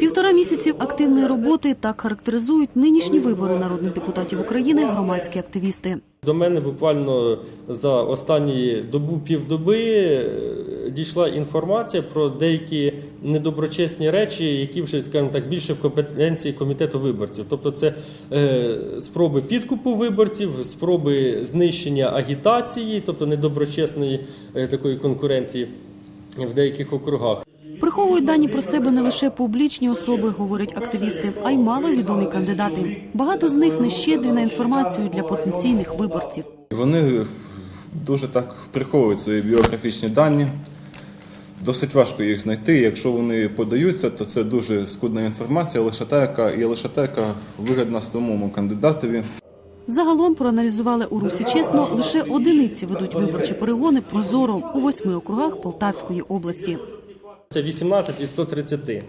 Півтора місяців активної роботи так характеризують нинішні вибори народних депутатів України громадські активісти. До мене буквально за останні добу півдоби е, дійшла інформація про деякі недоброчесні речі, які вже, скажімо так, більше в компетенції комітету виборців. Тобто, це е, спроби підкупу виборців, спроби знищення агітації, тобто недоброчесної е, такої конкуренції в деяких округах. Приховують дані про себе не лише публічні особи, говорять активісти, а й маловідомі кандидати. Багато з них не щедрі на інформацію для потенційних виборців. Вони дуже так приховують свої біографічні дані. Досить важко їх знайти. Якщо вони подаються, то це дуже скудна інформація, лише та, яка і лише та, яка вигідна самому кандидатові. Загалом проаналізували у Русі чесно, лише одиниці ведуть виборчі перегони прозоро у восьми округах Полтавської області. Це 18 із 130.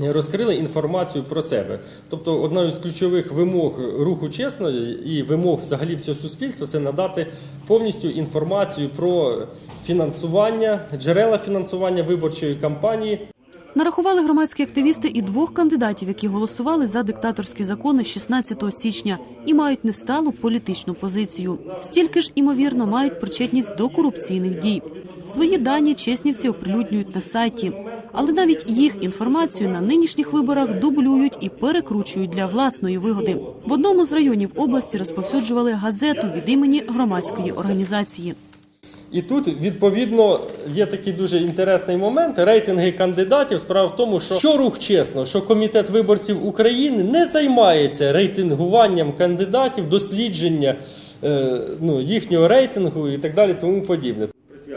Розкрили інформацію про себе. Тобто, одна із ключових вимог руху чесно і вимог взагалі всього суспільства це надати повністю інформацію про фінансування, джерела фінансування виборчої кампанії. Нарахували громадські активісти і двох кандидатів, які голосували за диктаторські закони 16 січня і мають несталу політичну позицію. Стільки ж, імовірно, мають причетність до корупційних дій. Свої дані чеснівці оприлюднюють на сайті, але навіть їх інформацію на нинішніх виборах дублюють і перекручують для власної вигоди. В одному з районів області розповсюджували газету від імені громадської організації. І тут відповідно є такий дуже інтересний момент. Рейтинги кандидатів. Справа в тому, що, що рух чесно, що комітет виборців України не займається рейтингуванням кандидатів, дослідження е, ну, їхнього рейтингу і так далі, тому подібне.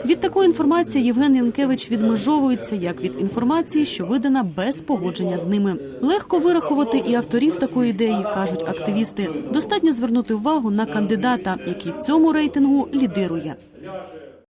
Від такої інформації Євген Янкевич відмежовується як від інформації, що видана без погодження з ними. Легко вирахувати і авторів такої ідеї, кажуть активісти. Достатньо звернути увагу на кандидата, який в цьому рейтингу лідирує.